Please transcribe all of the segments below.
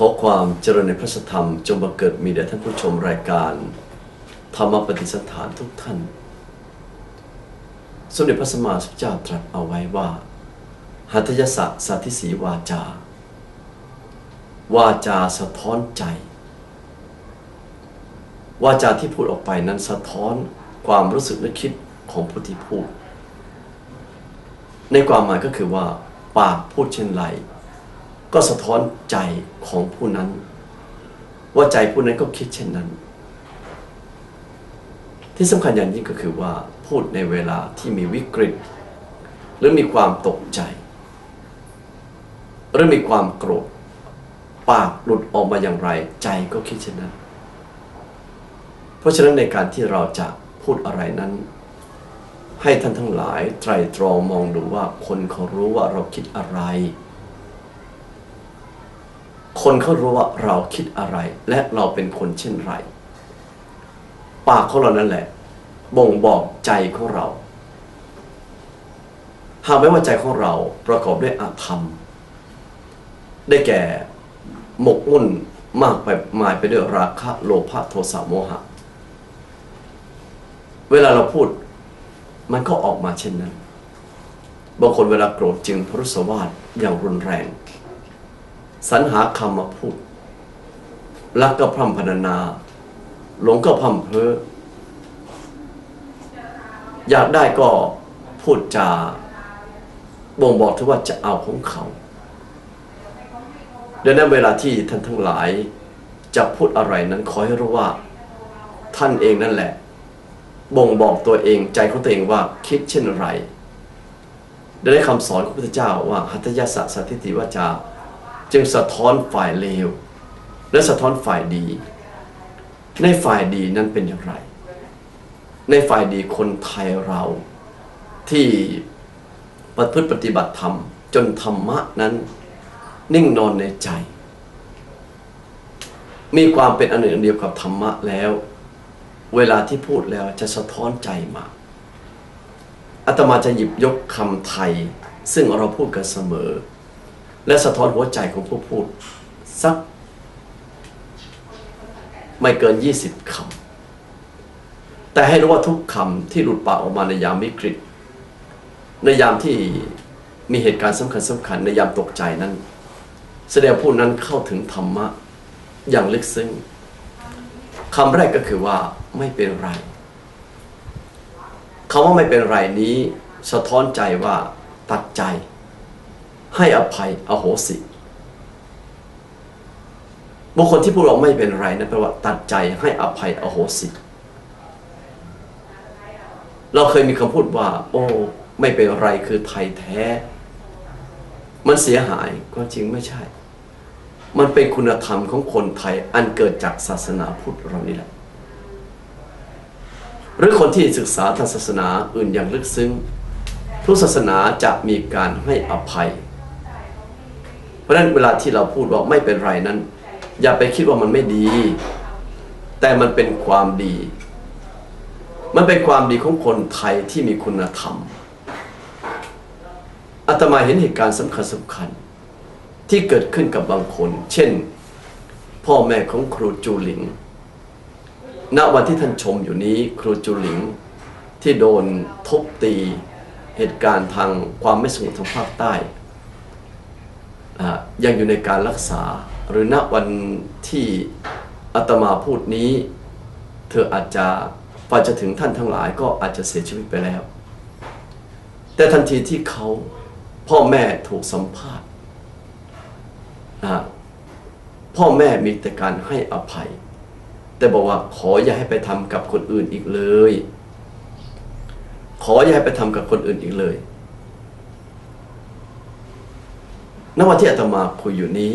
ขอความเจริญในพระธรรมจงบังเกิดมีแด่ท่านผู้ชมรายการ ธรรมปฏิสถานทุกท่าน สมเด็จพระสัมมาสัมพุทธเจ้าตรัสเอาไว้ว่า หัตถยสะสัตทิสีวาจา วาจาสะท้อนใจ วาจาที่พูดออกไปนั้นสะท้อนความรู้สึกนึกคิดของผู้ที่พูด ในความหมายก็คือว่า ปากพูดเช่นไร ก็สะท้อนใจของผู้นั้น ว่าใจผู้นั้นก็คิดเช่นนั้น ที่สำคัญอย่างยิ่งก็คือว่าพูดในเวลาที่มีวิกฤต หรือมีความตกใจ หรือมีความโกรธปากหลุดออกมาอย่างไร ใจก็คิดเช่นนั้น เพราะฉะนั้นในการที่เราจะพูดอะไรนั้น ให้ท่านทั้งหลายไตรตรองมองดูว่าคนเขารู้ว่าเราคิดอะไร คนเขารู้ว่าเราคิดอะไร และเราเป็นคนเช่นไร ปากของเรานั่นแหละ บ่งบอกใจของเรา หากไม่ว่าใจของเราประกอบด้วยอาธรรม ได้แก่หมกมุ่นมากไปหมายไปด้วยราคะโลภะโทสะโมหะ เวลาเราพูดมันก็ออกมาเช่นนั้น บางคนเวลาโกรธจึงพรุษวาทอย่างรุนแรง สรรหาคำมาพูดรักก็พร่ำพรรณนา หลงก็พร่ำเพ้ออยากได้ก็พูดจาบ่งบอกถึงว่าจะเอาของเขาดังนั้นเวลาที่ท่านทั้งหลายจะพูดอะไรนั้นขอให้รู้ว่าท่านเองนั่นแหละ บ่งบอกตัวเองใจของตัวเองว่าคิดเช่นไรได้คำสอนของพระพุทธเจ้าว่าหัตถยสสะสัทธิติวาจา จึงสะท้อนฝ่ายเลว และสะท้อนฝ่ายดี ในฝ่ายดีนั้นเป็นอย่างไร ในฝ่ายดีคนไทยเราที่ประพฤติปฏิบัติธรรม จนธรรมะนั้น นิ่งนอนในใจ มีความเป็นอันหนึ่งอันเดียวกับธรรมะแล้ว เวลาที่พูดแล้วจะสะท้อนใจมาอาตมาจะหยิบยกคำไทย ซึ่งเราพูดกันเสมอ และสะท้อนหัวใจของผู้พูด สัก ไม่เกิน 20คำแต่ให้รู้ว่าทุกคำที่หลุดปากออกมาในยามวิกฤต ในยามที่มีเหตุการณ์สำคัญสำคัญในยามตกใจนั้น แสดงผู้นั้นเข้าถึงธรรมะอย่างลึกซึ้งคำแรกก็คือว่าไม่เป็นไรคำว่าไม่เป็นไรนี้ สะท้อนใจว่าตัดใจ ให้อภัยอโหสิบุคคลที่พูดเราไม่เป็นไรนะแปลว่าตัดใจให้อภัยอโหสิ เราเคยมีคำพูดว่า โอ้ ไม่เป็นไรคือไทยแท้ มันเสียหายก็จริงไม่ใช่ มันเป็นคุณธรรมของคนไทยอันเกิดจากศาสนาพุทธเรานี่แหละหรือคนที่ศึกษาทางศาสนาอื่นอย่างลึกซึ้ง ทุกศาสนาจะมีการให้อภัย เพราะฉะนั้นเวลาที่เราพูดว่าไม่เป็นไรนั้น อย่าไปคิดว่ามันไม่ดี แต่มันเป็นความดี มันเป็นความดีของคนไทยที่มีคุณธรรมอาตมาเห็นเหตุการณ์สำคัญสำคัญ ที่เกิดขึ้นกับบางคน เช่น พ่อแม่ของครูจูหลิงณวันที่ท่านชมอยู่นี้ครูจูหลิงที่โดนทุบตีเหตุการณ์ทางความไม่สงบทางภาคใต้ ยังอยู่ในการรักษา หรือณวันที่อาตมาพูดนี้ เธออาจจะพอจะถึงท่านทั้งหลายก็อาจจะเสียชีวิตไปแล้ว แต่ทันทีที่เขาพ่อแม่ถูกสัมภาษณ์พ่อแม่มีแต่การให้อภัย แต่บอกว่าขออย่าให้ไปทำกับคนอื่นอีกเลย ขออย่าให้ไปทำกับคนอื่นอีกเลย ณวันที่อาตมาคุยอยู่นี้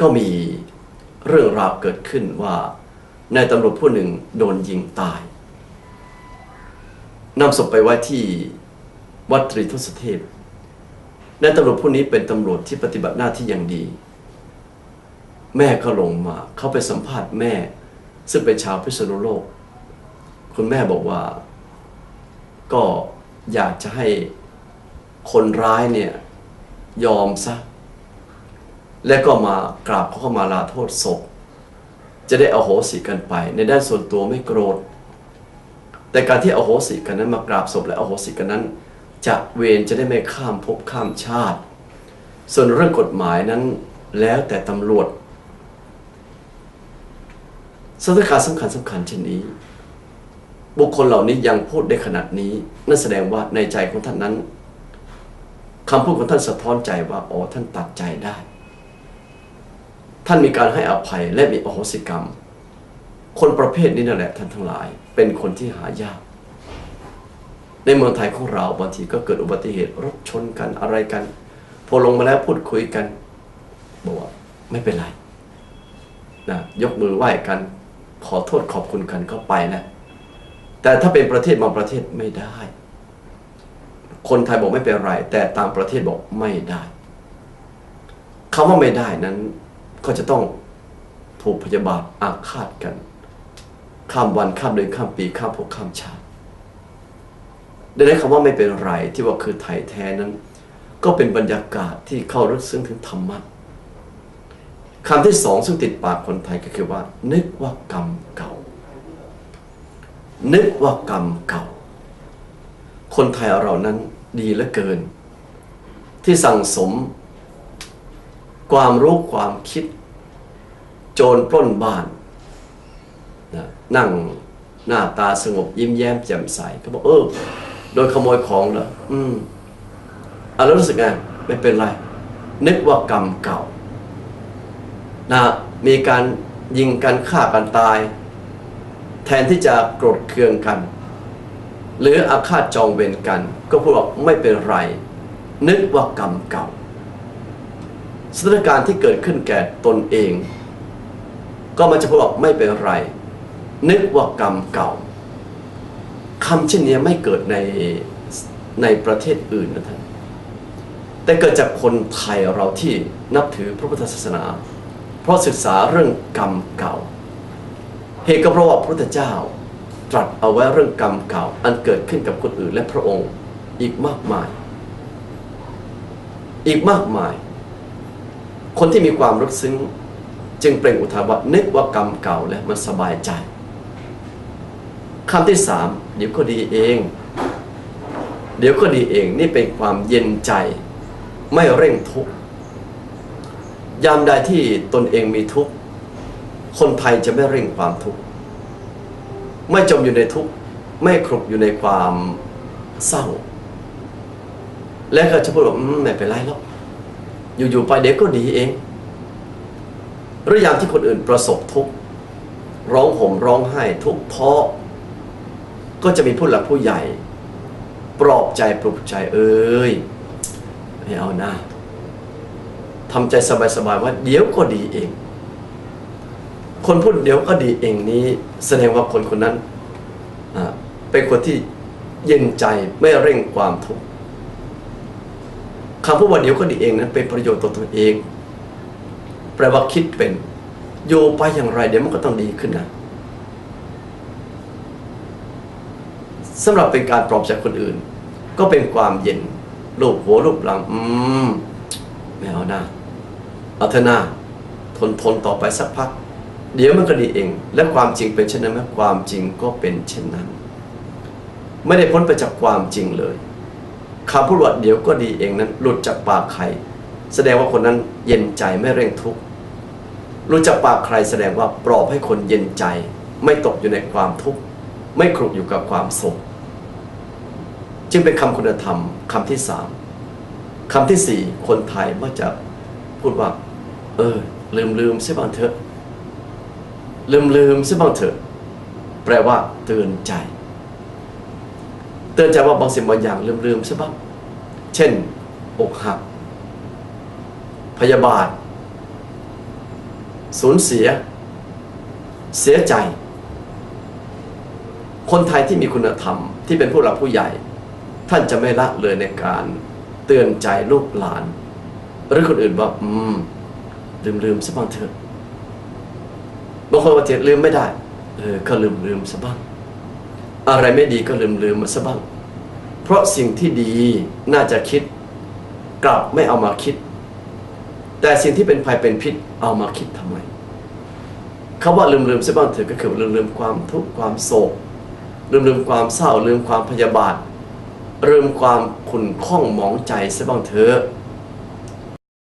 ก็มีเรื่องราวเกิดขึ้นว่านายตำรวจผู้หนึ่งโดนยิงตายนำศพไปไว้ที่วัดตรีทศเทพนายตำรวจผู้นี้เป็นตำรวจที่ปฏิบัติหน้าที่อย่างดี แม่ก็ลงมาเขาไปสัมภาษณ์แม่ ซึ่งเป็นชาวพิษณุโลก คุณแม่บอกว่า ก็อยากจะให้คนร้ายเนี่ย ยอมซะ และก็มากราบเขาเข้ามาลาโทษศพ จะได้อโหสิกันไป ในด้านส่วนตัวไม่โกรธ แต่การที่อโหสิกันนั้นมากราบศพและอโหสิกันนั้น จะเวรจะได้ไม่ข้ามภพข้ามชาติ ส่วนเรื่องกฎหมายนั้นแล้วแต่ตำรวจสถานการณ์สำคัญสำคัญเช่นนี้ บุคคลเหล่านี้ยังพูดได้ขนาดนี้ นั่นแสดงว่าในใจของท่านนั้น คำพูดของท่านสะท้อนใจว่าอ๋อท่านตัดใจได้ ท่านมีการให้อภัยและมีอโหสิกรรม คนประเภทนี้นั่นแหละท่านทั้งหลาย เป็นคนที่หายาก ในเมืองไทยของเราบางทีก็เกิดอุบัติเหตุรถชนกันอะไรกัน พอลงมาแล้วพูดคุยกันบอกว่าไม่เป็นไรนะยกมือไหว้กัน ขอโทษขอบคุณกันก็ไปนะ แต่ถ้าเป็นประเทศบางประเทศไม่ได้ คนไทยบอกไม่เป็นไร แต่ต่างประเทศบอกไม่ได้คำว่าไม่ได้นั้น ก็จะต้องถูกพยาบาทอาฆาตกัน ข้ามวันข้ามเดือนข้ามปีข้ามภพข้ามชาติดังนั้นคำว่าไม่เป็นไรที่ว่าคือไทยแท้นั้น ก็เป็นบรรยากาศที่เข้ารึกซึ้งถึงธรรมะคำที่สองซึ่งติดปากคนไทยก็คือว่า นึกว่ากรรมเก่า นึกว่ากรรมเก่า คนไทยเรานั้น ดีเหลือเกิน ที่สั่งสม ความรู้ความคิด โจรปล้นบ้านนะนั่งหน้าตาสงบยิ้มแย้มแจ่มใสก็บอกเออ โดยขโมยของเหรออืมอะแล้วรู้สึกไงไม่เป็นไร นึกว่ากรรมเก่านะมีการยิงกันฆ่ากันตาย แทนที่จะโกรธเคืองกัน หรืออาฆาตจองเวรกัน ก็พูดว่าไม่เป็นไร นึกว่ากรรมเก่าสถานการณ์ที่เกิดขึ้นแก่ตนเอง ก็มันจะพูดว่าไม่เป็นไร นึกว่ากรรมเก่าคำเช่นนี้ไม่เกิดในในประเทศอื่นนะท่านแต่เกิดจากคนไทยเราที่นับถือพระพุทธศาสนา เพราะศึกษาเรื่องกรรมเก่า เหตุก็เพราะว่าพระพุทธเจ้า ตรัสเอาไว้เรื่องกรรมเก่า อันเกิดขึ้นกับคนอื่นและพระองค์อีกมากมาย อีกมากมาย คนที่มีความรึกซึ้ง จึงเปล่งอุทานว่านึกว่ากรรมเก่าแล้วมันสบายใจคำที่สามเดี๋ยวก็ดีเอง เดี๋ยวก็ดีเองนี่เป็นความเย็นใจ ไม่เร่งทุกข์ยามใดที่ตนเองมีทุกข์คนไทยจะไม่เร่งความทุกข์ ไม่จมอยู่ในทุกข์ไม่ครุกอยู่ในความเศร้า และก็จะพูดว่าไม่เป็นไรหรอกอยู่ๆไปเดี๋ยวก็ดีเองหรือยามที่คนอื่นประสบทุกข์ร้องห่มร้องไห้ทุกข์ท้อก็จะมีผู้หลักผู้ใหญ่ ปลอบใจปลุกใจเอ้ยไม่เอาหน้าทำใจสบายๆว่าเดี๋ยวก็ดีเอง คนพูดเดี๋ยวก็ดีเองนี้ แสดงว่าคนคนนั้นเป็นคนที่เย็นใจไม่เร่งความทุกข์คำพูดว่าเดี๋ยวก็ดีเองนั้นเป็นประโยชน์ต่อตัวเอง แปลว่าคิดเป็น โยไปอย่างไรเดี๋ยวมันก็ต้องดีขึ้นนะสำหรับเป็นการปลอบใจคนอื่น ก็เป็นความเย็นรูปหัวรูปหลัง อืมไม่เอาหน้าเอาเถอะหน้าทนทนต่อไปสักพัก เดี๋ยวมันก็ดีเอง และความจริงเป็นเช่นนั้นไหมความจริงก็เป็นเช่นนั้น ไม่ได้พ้นไปจากความจริงเลยคำพูดว่าเดี๋ยวก็ดีเองนั้น หลุดจากปากใคร แสดงว่าคนนั้นเย็นใจไม่เร่งทุกข์หลุดจากปากใครแสดงว่าปลอบให้คนเย็นใจ ไม่ตกอยู่ในความทุกข์ไม่คลุกอยู่กับความสุขจึงเป็นคำคุณธรรมคำที่สามคำที่สี่คนไทยมักจะพูดว่า เออ ลืมลืมใช่บ้างเถอะ ลืมลืมใช่บ้างเถอะ แปลว่าเตือนใจ เตือนใจว่าบางสิ่งบางอย่างลืมลืมใช่บ้างเช่น อกหัก พยาบาท สูญเสีย เสียใจ คนไทยที่มีคุณธรรมที่เป็นผู้หลักผู้ใหญ่ ท่านจะไม่ละเลยในการเตือนใจลูกหลาน หรือคนอื่นว่า อืม ลืมลืมซะบ้างเถอะางคนว่าเจ็ลืมไม่ได้ เออ ก็ลืมลืมซะบ้าง อะไรไม่ดีก็ลืมลืมมาซะบ้าง เพราะสิ่งที่ดีน่าจะคิด กลับไม่เอามาคิด แต่สิ่งที่เป็นภัยเป็นพิษเอามาคิดทำไมเขาว่าลืมลืมๆเสียบ้างเถอะก็คือลืมลืมความทุกข์ความโศก ลืมลืมความเศร้าลืมความพยาบาทลืมความขุ่นข้องหมองใจเสียบ้างเถอะ